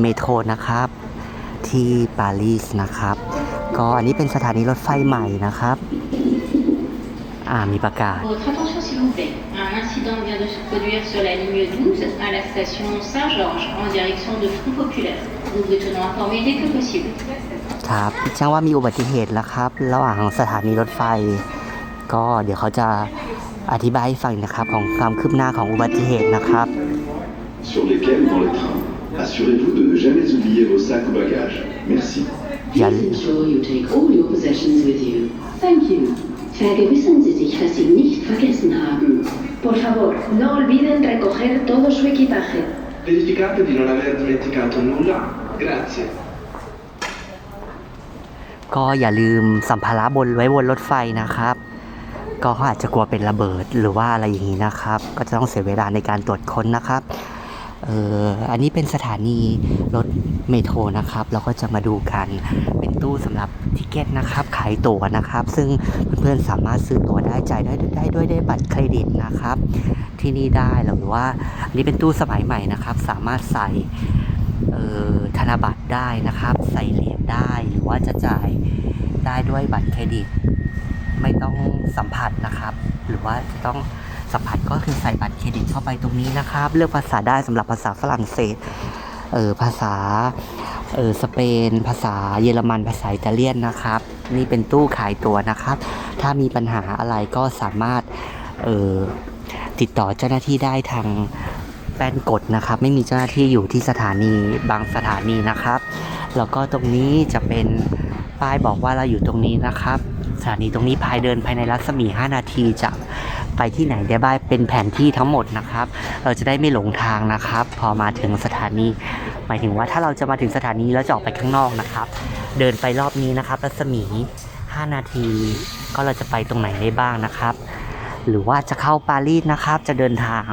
เมโทรนะครับ ที่ปารีสนะครับ ก็อันนี้เป็นสถานีรถไฟใหม่นะครับ อ่ามีประกาศ Votre attention s'il vous plaît. Un incident vient de se produire sur la ligne 12 à la station Saint-Georges en direction de Front Populaire. Nous vous tenons informés dès que possible. ครับแจ้งว่ามีอุบัติเหตุแล้วครับ ระหว่างสถานีรถไฟ ก็เดี๋ยวเขาจะอธิบายให้ฟังนะครับ ของความคืบหน้าของอุบัติเหตุนะครับ sur lesquels dans les trains. Assurez-vous de ne jamais oublier vos sacs ou bagages. Merci. อย่า Please ensure you take all your possessions with you. Thank you. Vergewissern Sie sich, dass Sie nicht vergessen haben. Por favor, no olviden recoger todo su equipaje. Verificate di non aver dimenticato nulla. Grazie. ก็อย่าลืมสัมภาระบนไว้บนรถไฟนะครับ ก็เขาอาจจะกลัวเป็นระเบิดหรือว่าอะไรอย่างนี้นะครับ ก็จะต้องเสียเวลาในการตรวจค้นนะครับ เอออันนี้เป็นสถานีรถเมโทรนะครับ เราก็จะมาดูกันเป็นตู้สำหรับทิเก็ตนะครับ ขายตั๋วนะครับ ซึ่งเพื่อนๆสามารถซื้อตั๋วได้จ่ายได้ได้ด้วยได้บัตรเครดิตนะครับ ที่นี่ได้หรือว่าอันนี้เป็นตู้สมัยใหม่นะครับ สามารถใส่เออธนบัตรได้นะครับ ใส่เหรียญได้หรือว่าจะจ่ายได้ด้วยบัตรเครดิต ไม่ต้องสัมผัสนะครับ หรือว่าจะต้อง สัมผัสก็คือใส่บัตรเครดิตเข้าไปตรงนี้นะครับ เลือกภาษาได้สำหรับภาษาฝรั่งเศสเออภาษาเออสเปน ภาษาเยอรมันภาษาอิตาเลียนนะครับ นี่เป็นตู้ขายตั๋วนะครับ ถ้ามีปัญหาอะไรก็สามารถเออติดต่อเจ้าหน้าที่ได้ทางแป้นกดนะครับ ไม่มีเจ้าหน้าที่อยู่ที่สถานีบางสถานีนะครับ แล้วก็ตรงนี้จะเป็นป้ายบอกว่าเราอยู่ตรงนี้นะครับ สถานีตรงนี้ภายเดินภายในรัศมี 5 นาทีจะ ไปที่ไหนได้บ้างเป็นแผนที่ทั้งหมดนะครับ เราจะได้ไม่หลงทางนะครับ พอมาถึงสถานี หมายถึงว่าถ้าเราจะมาถึงสถานีแล้วจะออกไปข้างนอกนะครับ เดินไปรอบนี้นะครับรัศมี 5 นาที ก็เราจะไปตรงไหนได้บ้างนะครับ หรือว่าจะเข้าปารีสนะครับ จะเดินทาง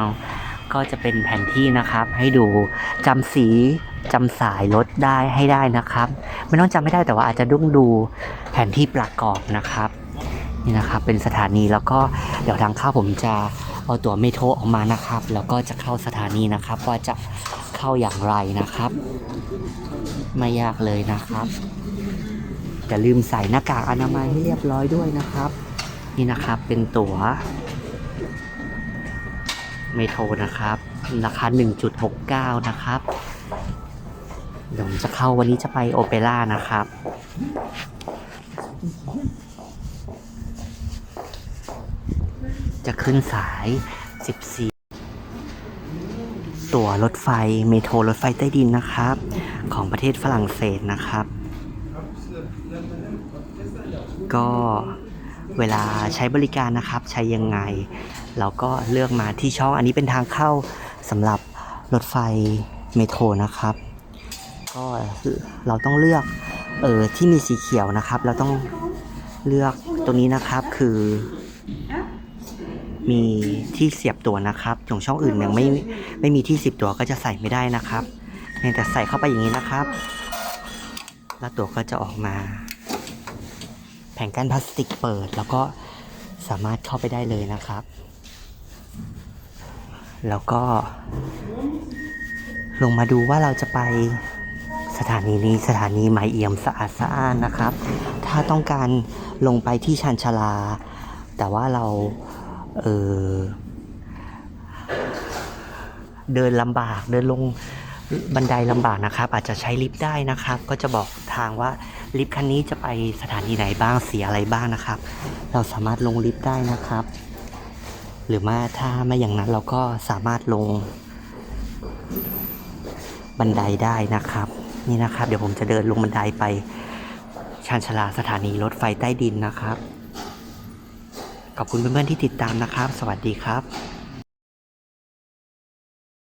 ก็จะเป็นแผนที่นะครับ ให้ดูจำสีจำสายรถได้ให้ได้นะครับ ไม่ต้องจำไม่ได้แต่ว่าอาจจะดุ้งดูแผนที่ประกอบนะครับ นี่นะครับเป็นสถานีแล้วก็เดี๋ยวทางเข้าผมจะเอาตั๋วเมโทรออกมานะครับ แล้วก็จะเข้าสถานีนะครับ ว่าจะเข้าอย่างไรนะครับ ไม่ยากเลยนะครับอย่าลืมใส่หน้ากากอนามัยให้เรียบร้อยด้วยนะครับ นี่นะครับเป็นตั๋วเมโทรนะครับราคา 1.69 นะครับเดี๋ยวผมจะเข้าวันนี้จะไปโอเปร่านะครับ จะขึ้นสาย 14 ตั๋วรถไฟเมโทรรถไฟใต้ดินนะครับ ของประเทศฝรั่งเศสนะครับ ก็เวลาใช้บริการนะครับ ใช้ยังไง เราก็เลือกมาที่ช่องอันนี้เป็นทางเข้าสำหรับรถไฟเมโทรนะครับ ก็เราต้องเลือกเออที่มีสีเขียวนะครับ เราต้องเลือกตรงนี้นะครับคือ มีที่เสียบตัวนะครับของช่องอื่นยังไม่ไม่มีที่เสียบตัวก็จะใส่ไม่ได้นะครับเพียงแต่ใส่เข้าไปอย่างนี้นะครับ แล้วตัวก็จะออกมา แผงกั้นพลาสติกเปิด แล้วก็สามารถเข้าไปได้เลยนะครับ แล้วก็ ลงมาดูว่าเราจะไปสถานีนี้สถานีไมเอี่ยมสะอาดสะอ้านนะครับ ถ้าต้องการลงไปที่ชันชาลา แต่ว่าเรา เออเดินลำบากเดินลงบันไดลำบากนะครับ อาจจะใช้ลิฟต์ได้นะครับ ก็จะบอกทางว่าลิฟต์คันนี้จะไปสถานีไหนบ้างเสียอะไรบ้างนะครับ เราสามารถลงลิฟต์ได้นะครับ หรือว่าถ้าไม่อย่างนั้นเราก็สามารถลง บันไดได้นะครับ นี่นะครับ เดี๋ยวผมจะเดินลงบันไดไปชานชาลาสถานีรถไฟใต้ดินนะครับ ขอบคุณเพื่อนๆที่ติดตามนะครับ สวัสดีครับ